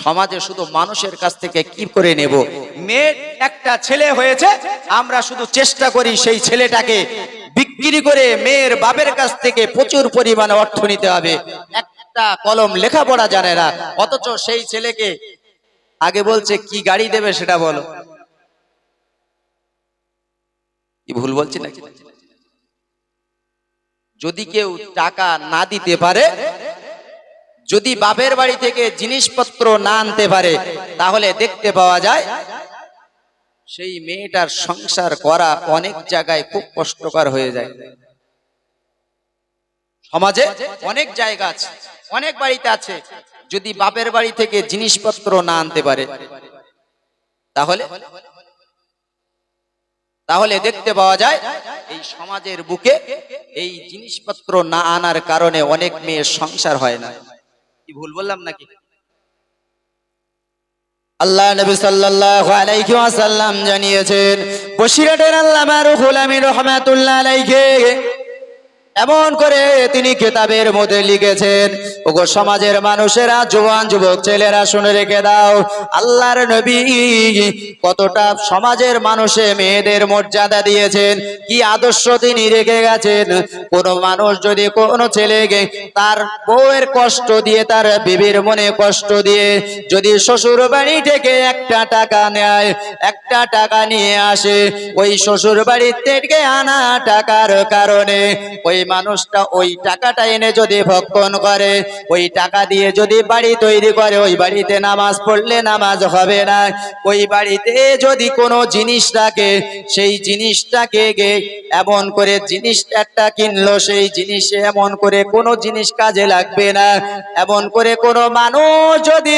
সমাজে শুধু মানুষের কাছ থেকে কি করে নেব? মেয়ে একটা ছেলে হয়েছে, আমরা শুধু চেষ্টা করি সেই ছেলেটাকে বিক্রি করে মেয়ের বাপের কাছ থেকে প্রচুর পরিমাণে অর্থ নিতে হবে। একটা কলম লেখাপড়া জানে না, অথচ সেই ছেলেকে আগে বলছে, কি গাড়ি দেবে সেটা বলো। কি ভুল বলছি নাকি? যদি কেউ টাকা না দিতে পারে যদি বাপের বাড়ি থেকে জিনিসপত্র না আনতে পারে, তাহলে দেখতে পাওয়া যায় সেই মেয়েটার সংসার করা অনেক জায়গায় খুব কষ্টকর হয়ে যায়। সমাজে অনেক জায়গা আছে, অনেক বাড়িতে আছে, যদি বাপের বাড়ি থেকে জিনিসপত্র না আনতে পারে, তাহলে তাহলে দেখতে পাওয়া যায় এই সমাজের বুকে এই জিনিসপত্র না আনার কারণে অনেক মেয়ের সংসার হয় না। কি ভুল বললাম নাকি? আল্লাহ নবী সাল্লাল্লাহু আলাইহি ওয়াসাল্লাম জানিয়েছেন বসিরহাটের আল্লামা রুহুল আমিন রহমাতুল্লাহ আলাইহি এমন করে তিনি কিতাবের মধ্যে লিখেছেন, ওগো সমাজের মানুষেরা, জোয়ান যুবক ছেলেরা, শুনে রেখে দাও, আল্লাহর নবী কতটা সমাজের মানুষে মেয়েদের মর্যাদা দিয়েছেন, কি আদর্শ তিনি রেখে গেছেন। কোন মানুষ যদি কোনো ছেলেকে তার বউয়ের কষ্ট দিয়ে, তার বিবির মনে কষ্ট দিয়ে, যদি শ্বশুর বাড়ি থেকে একটা টাকা নেয়, একটা টাকা নিয়ে আসে, ওই শ্বশুর বাড়ি থেকে আনা টাকার কারণে ওই মানুষটা ওই টাকাটা এনে যদি ভক্ষণ করে, ওই টাকা দিয়ে যদি বাড়ি তৈরি করে, ওই বাড়িতে নামাজ পড়লে নামাজ হবে না। ওই বাড়িতে যদি কোনো জিনিস রাখে, সেই জিনিসটাকে গে, এমন করে জিনিস একটা কিনলো, সেই জিনিসে এমন করে কোনো জিনিস কাজে লাগবে না। এমন করে কোনো মানুষ যদি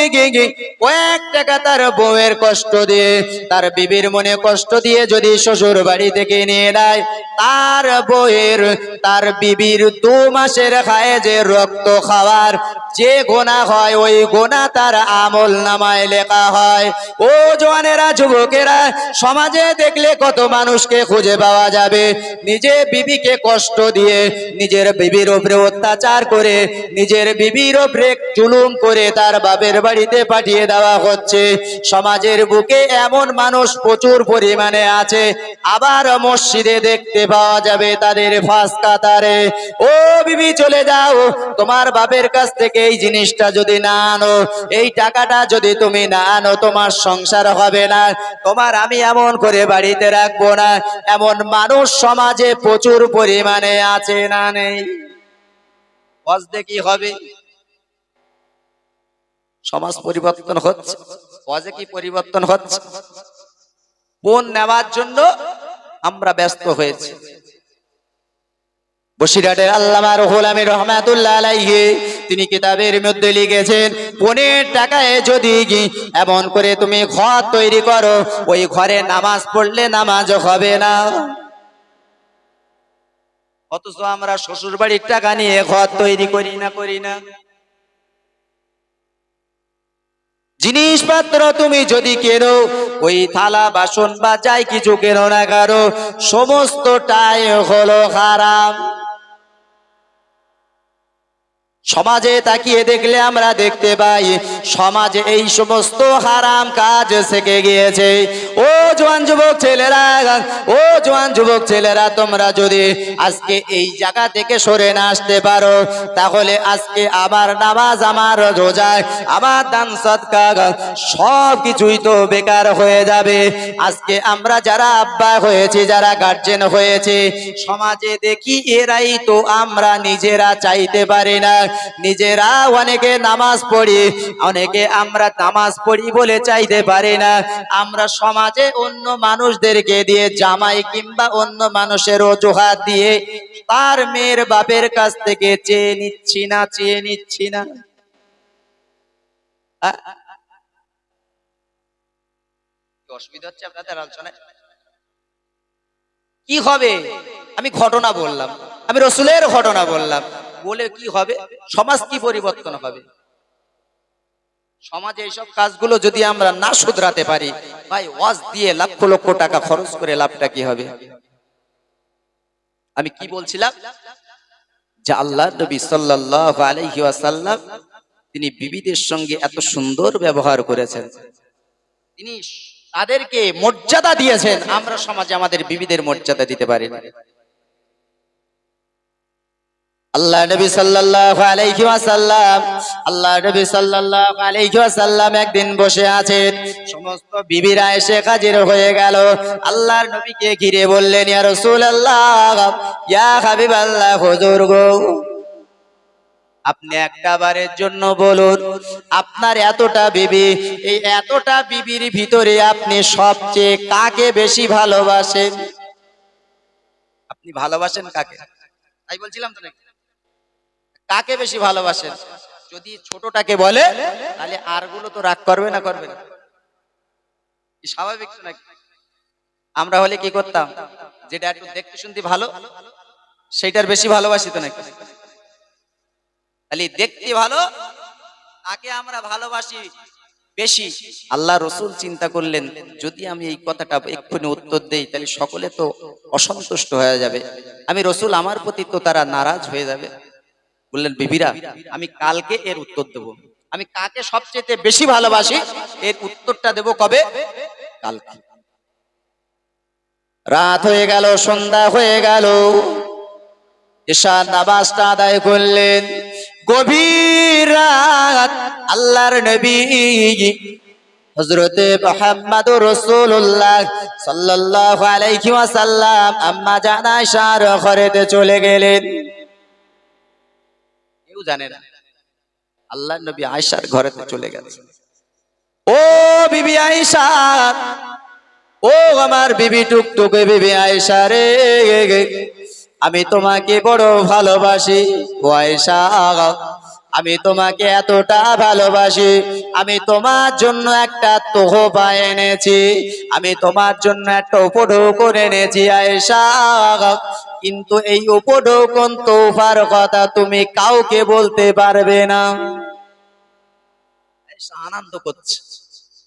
কয়েক টাকা তার বউয়ের কষ্ট দিয়ে, তার বিবির মনে কষ্ট দিয়ে যদি শ্বশুর বাড়ি থেকে নিয়ে নেয়, তার বউয়ের, তার বিবির দু মাসের খায় যে রক্ত খাওয়ার যে গোনা হয়, ওই গোনা তার আমল নামায় লেখা হয়। ও জোয়ানেরা, যুবকেরা, সমাজে দেখলে কত মানুষকে খুঁজে পাওয়া যাবে। নিজে বিবিকে কষ্ট দিয়ে নিজের বিবির ওপরে অত্যাচার করে, নিজের বিবির ওপরে চুলুম করে তার বাপের বাড়িতে পাঠিয়ে দেওয়া হচ্ছে। সমাজের বুকে এমন মানুষ প্রচুর পরিমাণে আছে, আবার মসজিদে দেখতে পাওয়া যাবে তাদের ফাঁস কাতারে। ও বিবি, চলে যাও। তোমার বাপের কাছ থেকে এই জিনিসটা যদি না আনো, এই টাকাটা যদি তুমি না আনো, তোমার সংসার হবে না। তোমার আমি এমন করে বাড়িতে রাখব না। এমন মানুষ সমাজে প্রচুর পরিমাণে আছে না নেই। বসতে কি হবে। সমাজ পরিবর্তন হচ্ছে। কজে কি পরিবর্তন হচ্ছে? বোন নেওয়ার জন্য আমরা ব্যস্ত হয়েছি। বসিরহাটের আল্লামা রহুল আমির রহমাতুল্লাহ আলাইহি, তিনি কিতাবের মধ্যে লিখেছেন, পনেরো টাকায় যদি এমন করে তুমি ঘর তৈরি করো, ওই ঘরে নামাজ পড়লে নামাজ হবে না। অথচ আমরা শ্বশুর বাড়ির টাকা নিয়ে ঘর তৈরি করি না করি না। জিনিসপত্র তুমি যদি কেনো, ওই থালা, বাসন বা যাই কিছু কেনো না কারও সমস্তটাই হলো খারাপ সমাজে তাকিয়ে দেখলে আমরা দেখতে পাই, সমাজে এই সমস্ত হারাম কাজ শিখে গিয়েছে। ও জোয়ান যুবক ছেলেরা, ও জোয়ান যুবক ছেলেরা, তোমরা যদি আজকে এই জায়গা থেকে সরে না আসতে পারো, তাহলে আজকে আমার নামাজ, আমার রোজা আমার দান সৎকা সব কিছুই তো বেকার হয়ে যাবে। আজকে আমরা যারা আব্বা হয়েছে, যারা গার্জেন হয়েছে, সমাজে দেখি এরাই তো আমরা নিজেরা চাইতে পারি না। নিজেরা অনেকে নামাজ পড়ি, অনেকে আমরা নামাজ পড়ি বলে চাইতে পারি না। আমরা সমাজে অন্য মানুষদেরকে দিয়ে জামাই কিংবা অন্য মানুষের অজুহাত দিয়ে তার মেয়ের বাপের কাছ থেকে চেয়ে নিচ্ছি না, চেয়ে নিচ্ছি না। অসুবিধা হচ্ছে আপনাদের আলোচনায়? কি হবে? আমি ঘটনা বললাম। আমি রসুলের ঘটনা বললাম। বলে কি হবে? সমাজ কি পরিবর্তন হবে? সমাজে এইসব কাজগুলো যদি আমরা না শুধরাতে পারি, ভাই, ওয়াজ দিয়ে লক্ষ লক্ষ টাকা খরচ করে লাভটা কি হবে? আমি কি বলছিলাম? যে আল্লাহ নবী সাল্লাল্লাহু আলাইহি ওয়াসাল্লাম, তিনি বিবিদের সঙ্গে এত সুন্দর ব্যবহার করেছেন। তিনি তাদেরকে মর্যাদা দিয়েছেন। আমরা সমাজে আমাদের বিবিদের মর্যাদা দিতে পারি না আল্লাহ নবী সাল্লাল্লাহু আলাইহি ওয়াসাল্লাম, আল্লাহ নবী সাল্লাল্লাহু আলাইহি ওয়াসাল্লাম একদিন বসে আছেন সমস্ত বিবিরা এসে হাজির হয়ে গেল। আল্লাহর নবীকে ঘিরে বললেন, ইয়া রাসূলুল্লাহ, ইয়া হাবিবাল্লাহ, হুজুর গো, আপনি একটা বারের জন্য বলুন, আপনার এতটা বিবি, এই এতটা বিবির ভিতরে আপনি সবচেয়ে কাকে বেশি ভালোবাসেন? আপনি ভালোবাসেন কাকে? তাই বলছিলাম তো নাকি? কাকে বেশি ভালোবাসেন? যদি ছোটটাকে বলে, তাহলে আরগুলো তো রাগ করবে না করবে না? স্বাভাবিক নাকি? আমরা হলে কি করতাম? যেটা একটু দেখতে শুনতে ভালো, সেইটার বেশি ভালোবাসি তো নাকি? তাহলে দেখতে ভালো, তাকে আমরা ভালোবাসি বেশি। আল্লাহ রসুল চিন্তা করলেন, যদি আমি এই কথাটা এক্ষুনি উত্তর দেই, তাহলে সকলে তো অসন্তুষ্ট হয়ে যাবে। আমি রসুল আমার প্রতি তো তারা নারাজ হয়ে যাবে। বললেন, বিবিরা, আমি কালকে এর উত্তর দেব। আমি কাকে সবচেয়ে বেশি ভালোবাসি, এর উত্তরটা দেব কবে? কালকে। রাত হয়ে গেল, সন্ধ্যা হয়ে গেল। ঈশার নামাজটা আদায় করলেন। গভীর আল্লাহর নবী হজরতে মোহাম্মদ রসুল্লাহ সাল্লাল্লাহু আলাইহি ওয়াসাল্লাম, আম্মা জানা সার ঘরেতে চলে গেলেন। কেউ জানে না। আল্লাহ নবী আয়সার ঘরেতে চলে গেছে। ও বিবি আয়সার ও আমার বিবি টুক টুকটুকে বিবি আয়সা রে। আমি তোমাকে বড় ভালোবাসি। ও আয়েশা আমি তোমাকে এতটা ভালোবাসি, আমি তোমার জন্য একটা তোহফা এনেছি, আমি তোমার জন্য একটা উপঢৌকন এনেছি, আয়েশা। কিন্তু এই উপঢৌকন তোফার কথা তুমি কাউকে বলতে পারবে না। আনন্দ করছে।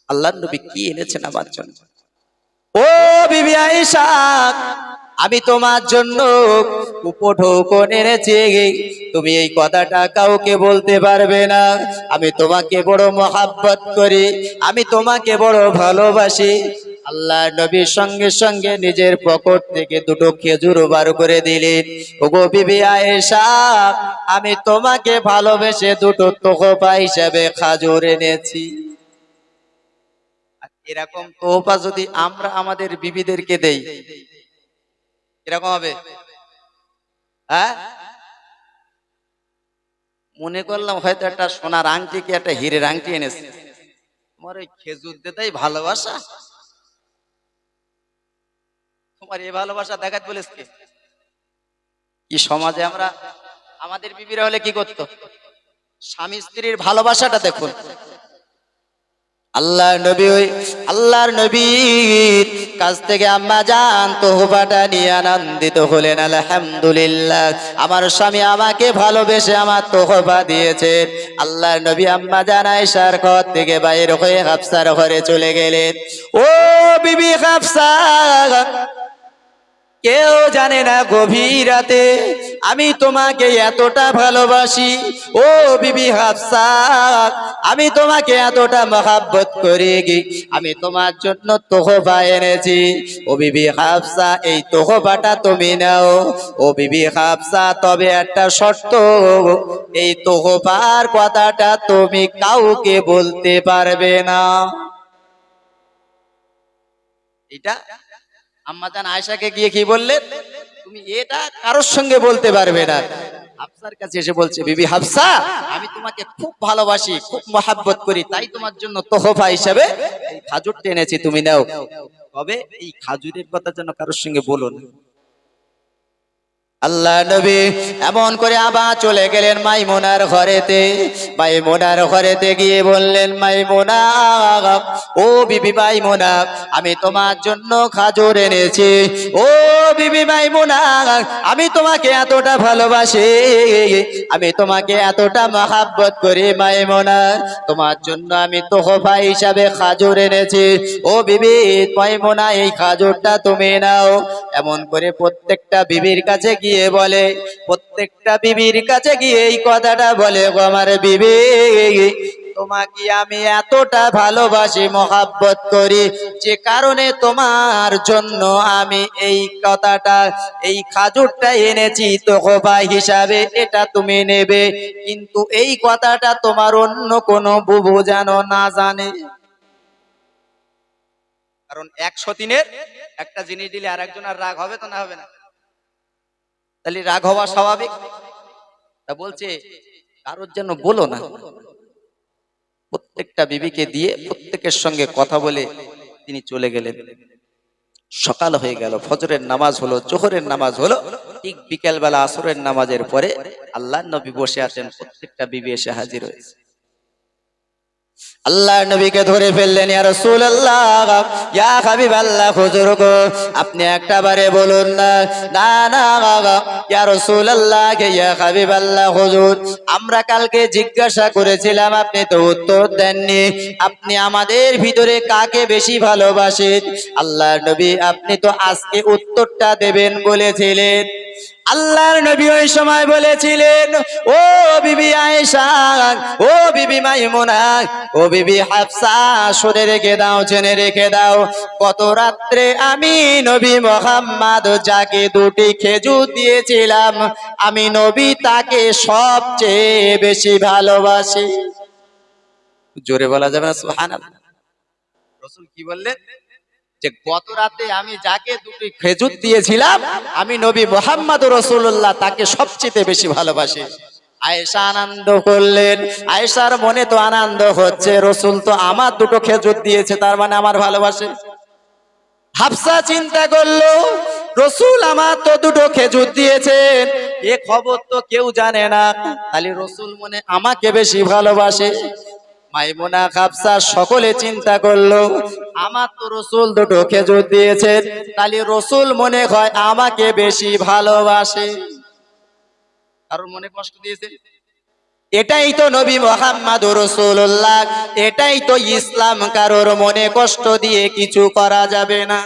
আল্লাহ নবী কি এনেছেন আমার জন্য? ও বিবি আয়েশা আমি তোমার জন্য এনেছি তুমি এই কথাটা কাউকে বলতে পারবে না। আমি তোমাকে বড় মহাব্বত করি, আমি তোমাকে বড় ভালোবাসি। আল্লাহ নবীর সঙ্গে সঙ্গে নিজের পকেট থেকে দুটো খেজুর বার করে দিলেন। ওগো বিবি আয়েশা, আমি তোমাকে ভালোবেসে দুটো তোহফা হিসাবে খাজুর এনেছি। এরকম তোহফা যদি আমরা আমাদের বিবিদেরকে দেই এরকম হবে? হ্যাঁ? মনে করলাম হয়তো একটা সোনার আংটি কি একটা হিরের আংটি এনেছে। তোমার ওই খেজুর দেতাই ভালোবাসা? তোমার এই ভালোবাসা দেখাত বলেছ কে? কি সমাজে আমরা, আমাদের বিবিরা হলে কি করতো? স্বামী স্ত্রীর ভালোবাসাটা দেখুন। আল্লাহ নবী ওই, আল্লাহর নবীর কাছ থেকে আম্মা জান তোহবাটা নিয়ে আনন্দিত হলেন, আলহামদুলিল্লাহ। আমার স্বামী আমাকে ভালোবেসে আমার তোহবা দিয়েছে। আল্লাহর নবী আম্মা জান আয়েশার ঘর থেকে বাইর হয়ে হাফসার ঘরে চলে গেলেন। ও বিবি হাফসা কেউ জানে না গভীর রাতে। আমি তোমাকে এতটা ভালোবাসি। ও বিবি হাফসা, আমি তোমাকে এতটা মহাব্বত করি। গি আমি তোমার জন্য তোহফা এনেছি। ও বিবি হাফসা, এই তোহফাটা তুমি নাও। ও বিবি হাফসা, তবে একটা শর্ত, এই তোহফার কথাটা তুমি কাউকে বলতে পারবে না। এটা আম্মাজান আয়সাকে গিয়ে কি বললেন? তুমি এটা কারোর সঙ্গে বলতে পারবে না। হাফসার কাছে এসে বলছে, বিবি হাফসা, আমি তোমাকে খুব ভালোবাসি, খুব মহাব্বত করি, তাই তোমার জন্য তোহফা হিসাবে এই খাজুরটা এনেছি, তুমি নাও। তবে এই খাজুরের কথা যেন কারোর সঙ্গে বলো না। আল্লাহ নবী এমন করে আবার চলে গেলেন মাইমোনার ঘরেতে। মাইমোনার ঘরেতে গিয়ে বললেন, মাইমোনা, ও বিবি মাইমোনা, আমি তোমার জন্য খাজুর এনেছি। ও বিবি মাইমোনা, আমি তোমাকে এতটা ভালোবাসি। আমি তোমাকে এতটা মহাব্বত করি মাইমোনা। তোমার জন্য আমি তোহফা হিসাবে খাজুর এনেছি। ও বিবি, মাইমোনা, এই খাজুরটা তুমি নাও। এমন করে প্রত্যেকটা বিবির কাছে গিয়ে বলে, প্রত্যেকটা বিবির কাছে গিয়ে এই কথাটা বলে আমার বিবি। তোমাকে আমি এতটা ভালোবাসি, মহাব্বত করি, যে কারণে তোমার জন্য আমি এই কথাটা, এই খাজুরটা এনেছি তোহবা হিসাবে, এটা তুমি নেবে। কিন্তু এই কথাটা তোমার অন্য কোনো বুবু যেন না জানে। কারণ একশো দিনের একটা জিনিস দিলে আর একজন আর রাগ হবে তো না হবে না? তাহলে রাগ হওয়া স্বাভাবিক? তা বলছে, কারোর জন্য বলো না। প্রত্যেকটা বিবিকে দিয়ে প্রত্যেকের সঙ্গে কথা বলে তিনি চলে গেলেন। সকাল হয়ে গেল, ফজরের নামাজ হলো, জোহরের নামাজ হলো, ঠিক বিকেলবেলা আসরের নামাজের পরে আল্লাহ নবী বসে আছেন, প্রত্যেকটা বিবি এসে হাজির হয়েছে। আল্লাহ নবীকে ধরে ফেললেন, ইয়া রাসূলুল্লাহ, ইয়া হাবিবাল্লাহ হুজুর গো আপনি একটা বারে বলুন না না না, ইয়া রাসূলুল্লাহ ইয়া হাবিবাল্লাহ, হুজুর, আমরা কালকে জিজ্ঞাসা করেছিলাম, আপনি তো উত্তর দেননি, আপনি আমাদের ভিতরে কাকে বেশি ভালোবাসেন? আল্লাহ নবী, আপনি তো আজকে উত্তরটা দেবেন বলেছিলেন। আল্লাহর নবী ওই সময় বলেছিলেন, ও বিবি আয়েশা ও বিবি মাইমুনা ও বিবি হাফসা শুনে রেখে দাও, জেনে রেখে দাও গত রাত্রে আমি নবী মোহাম্মদ যাকে দুটি খেজুর দিয়েছিলাম, আমি নবী তাকে সবচেয়ে বেশি ভালোবাসি। জোরে বলা যাবে না, সুবহানাল্লাহ। রসুল কি বললেন? যে গত রাতে আমি যাকে দুটি খেজুর দিয়েছিলাম আমি নবী মোহাম্মদ রসুল্লাহ তাকে সবচেয়ে বেশি ভালোবাসি। আয়েশা আনন্দ করলেন। আয়েশার মনে তো আনন্দ হচ্ছে রসুল তো আমার দুটো খেজুর দিয়েছে তার মানে আমার ভালোবাসে। হাফসা চিন্তা করল রসুল আমার তো দুটো খেজুর দিয়েছেন এ খবর তো কেউ জানে না। খালি রসুল মনে আমাকে বেশি ভালোবাসে। মাইমুনা খাপসা সকলে চিন্তা করল, আমার তো রসুল দুটো খেজুর দিয়েছেন তাহলে রসুল মনে হয় আমাকে বেশি ভালোবাসে। কারোর মনে কষ্ট দিয়েছে? এটাই তো নবী মোহাম্মদ রসুল্লাহ এটাই তো ইসলাম, কারোর মনে কষ্ট দিয়ে কিছু করা যাবে না।